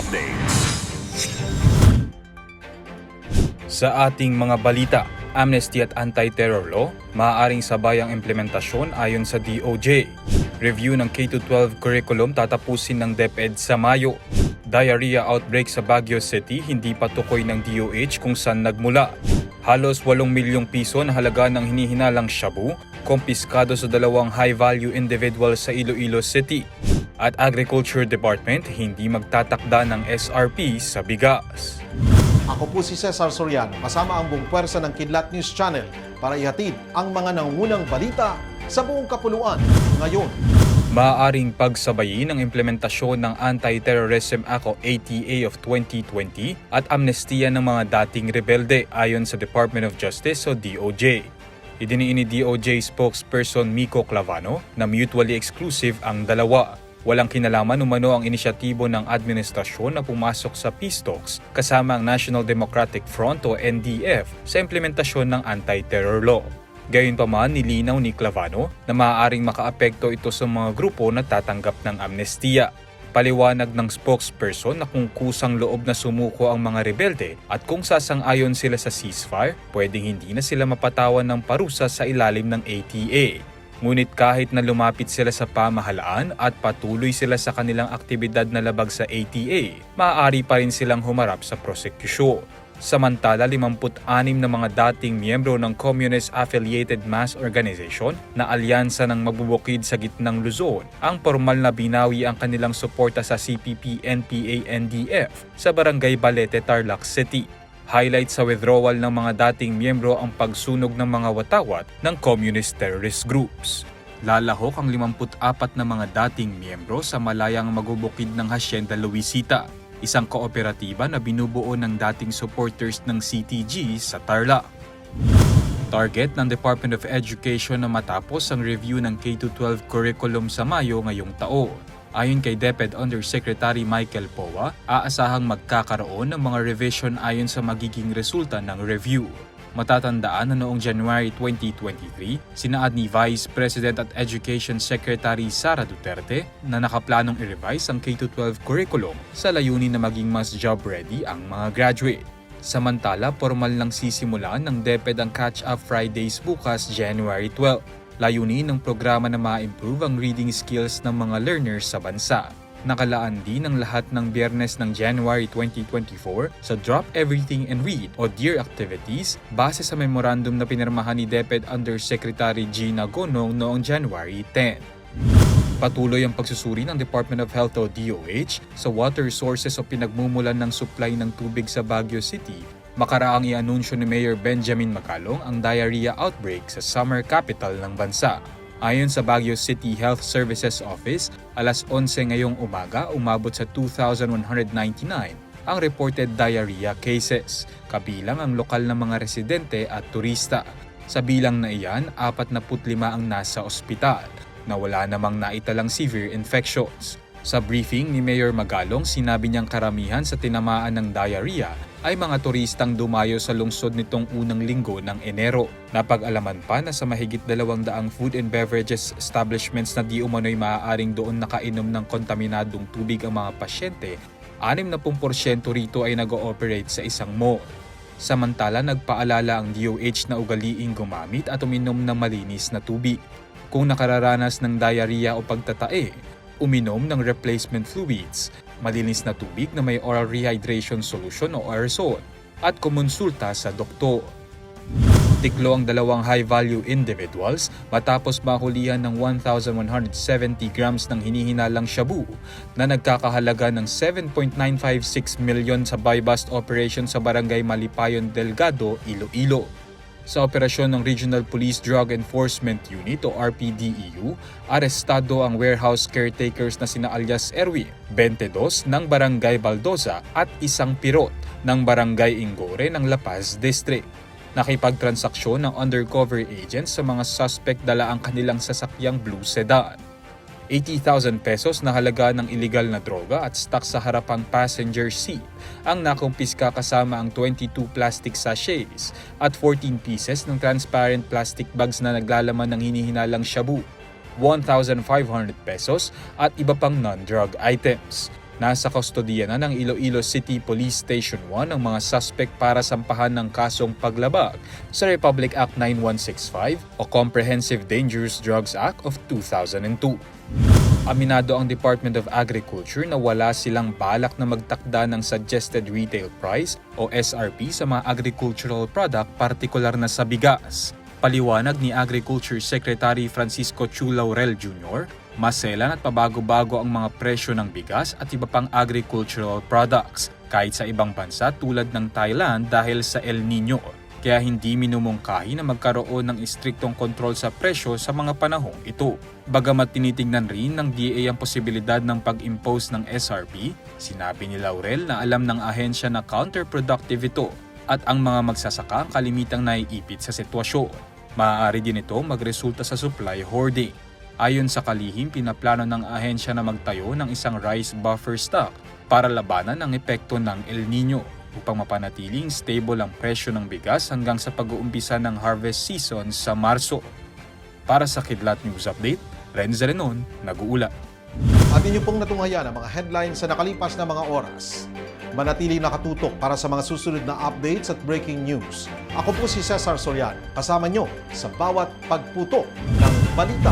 Updates. Sa ating mga balita, amnesty at anti-terror law, maaaring sabay ang implementasyon ayon sa DOJ. Review ng K-12 curriculum tatapusin ng DepEd sa Mayo. Diarrhea outbreak sa Baguio City hindi patukoy ng DOH kung saan nagmula. Halos 8 milyong piso na halaga ng hinihinalang shabu, kompiskado sa dalawang high-value individual sa Iloilo City. At Agriculture Department hindi magtatakda ng SRP sa bigas. Ako po si Cesar Soriano, kasama ang buong pwersa ng Kidlat News Channel para ihatid ang mga nangungunang balita sa buong kapuluan ngayon. Maaaring pagsabayin ang implementasyon ng Anti-Terrorism Act o ATA of 2020 at amnestiya ng mga dating rebelde ayon sa Department of Justice o DOJ. Idiniin ni DOJ spokesperson Miko Clavano na mutually exclusive ang dalawa. Walang kinalaman umano ang inisyatibo ng administrasyon na pumasok sa peace talks kasama ang National Democratic Front o NDF sa implementasyon ng anti-terror law. Gayunpaman, nilinaw ni Clavano na maaaring makaapekto ito sa mga grupo na tatanggap ng amnestiya. Paliwanag ng spokesperson na kung kusang loob na sumuko ang mga rebelde at kung sasang-ayon sila sa ceasefire, pwedeng hindi na sila mapatawan ng parusa sa ilalim ng ATA. Ngunit kahit na lumapit sila sa pamahalaan at patuloy sila sa kanilang aktibidad na labag sa ATA, maaari pa rin silang humarap sa prosekusyon. Samantala, 56 na mga dating miyembro ng Communist-Affiliated Mass Organization na alyansa ng magbubukid sa gitnang Luzon ang formal na binawi ang kanilang suporta sa CPP-NPA-NDF sa Barangay Balete, Tarlac City. Highlight sa withdrawal ng mga dating miyembro ang pagsunog ng mga watawat ng communist terrorist groups. Lalahok ang 54 na mga dating miyembro sa malayang magubukid ng Hacienda Luisita, isang kooperatiba na binubuo ng dating supporters ng CTG sa Tarlac. Target ng Department of Education na matapos ang review ng K-12 curriculum sa Mayo ngayong taon. Ayon kay DepEd Undersecretary Michael Poa, aasahang magkakaroon ng mga revision ayon sa magiging resulta ng review. Matatandaan na noong January 2023, sinaad ni Vice President at Education Secretary Sara Duterte na nakaplanong i-revise ang K-12 curriculum sa layunin na maging mas job-ready ang mga graduate. Samantala, formal lang sisimulan ng DepEd ang Catch-Up Fridays bukas January 12. Layunin ng programa na ma-improve ang reading skills ng mga learners sa bansa. Nakalaan din ang lahat ng biyernes ng January 2024 sa Drop Everything and Read o DEAR activities base sa memorandum na pinirmahan ni DepEd Undersecretary Gina Gonong noong January 10. Patuloy ang pagsusuri ng Department of Health o DOH sa water sources o pinagmumulan ng supply ng tubig sa Baguio City makaraang i-anunsyo ni Mayor Benjamin Macalong ang diarrhea outbreak sa summer capital ng bansa. Ayon sa Baguio City Health Services Office, alas 11 ngayong umaga umabot sa 2,199 ang reported diarrhea cases, kabilang ang lokal na mga residente at turista. Sa bilang na iyan, 45 ang nasa ospital na wala namang naitalang severe infections. Sa briefing ni Mayor Magalong, sinabi niyang karamihan sa tinamaan ng diarrhea ay mga turistang dumayo sa lungsod nitong unang linggo ng Enero. Napag-alaman pa na sa mahigit dalawang daang food and beverages establishments na di umano'y maaaring doon nakainom ng kontaminadong tubig ang mga pasyente, 60% rito ay nag-ooperate sa isang mall. Samantala, nagpaalala ang DOH na ugaliing gumamit at uminom ng malinis na tubig. Kung nakararanas ng diarrhea o pagtatae, uminom ng replacement fluids, malinis na tubig na may oral rehydration solution o aerosol, at kumonsulta sa doktor. Tiklo ang dalawang high-value individuals matapos mahulihan ng 1,170 grams ng hinihinalang shabu na nagkakahalaga ng 7.956 million sa buy-bust operation sa barangay Malipayon Delgado, Iloilo. Sa operasyon ng Regional Police Drug Enforcement Unit o RPDEU, arestado ang warehouse caretakers na sina alias Erwin, 22 ng Barangay Baldosa at isang pirot ng Barangay Ingore ng La Paz District. Nakipagtransaksyon ng undercover agents sa mga suspect dala ang kanilang sasakyang blue sedan. 80,000 pesos na halaga ng illegal na droga at stock sa harapang passenger seat ang nakumpiska kasama ang 22 plastic sachets at 14 pieces ng transparent plastic bags na naglalaman ng hinihinalang shabu, 1,500 pesos at iba pang non-drug items. Nasa kustodiya na ng Iloilo City Police Station 1 ang mga suspect para sampahan ng kasong paglabag sa Republic Act 9165 o Comprehensive Dangerous Drugs Act of 2002. Aminado ang Department of Agriculture na wala silang balak na magtakda ng suggested retail price o SRP sa mga agricultural product partikular na sa bigas. Paliwanag ni Agriculture Secretary Francisco Chu Laurel Jr., maselan at pabago-bago ang mga presyo ng bigas at iba pang agricultural products kahit sa ibang bansa tulad ng Thailand dahil sa El Nino kaya hindi minumungkahi na magkaroon ng istriktong kontrol sa presyo sa mga panahong ito. Bagamat tinitingnan rin ng DA ang posibilidad ng pag-impose ng SRP, sinabi ni Laurel na alam ng ahensya na counterproductive ito at ang mga magsasaka ang kalimitang naiipit sa sitwasyon. Maaari din ito magresulta sa supply hoarding. Ayon sa kalihim, pinaplano ng ahensya na magtayo ng isang rice buffer stock para labanan ang epekto ng El Nino upang mapanatiling stable ang presyo ng bigas hanggang sa pag-uumpisa ng harvest season sa Marso. Para sa Kidlat News Update, Renz Renon, nag-uula. At inyo pong natunghayan ang mga headlines sa nakalipas na mga oras. Manatili nakatutok para sa mga susunod na updates at breaking news. Ako po si Cesar Soriano, kasama nyo sa bawat pagputok ng balita.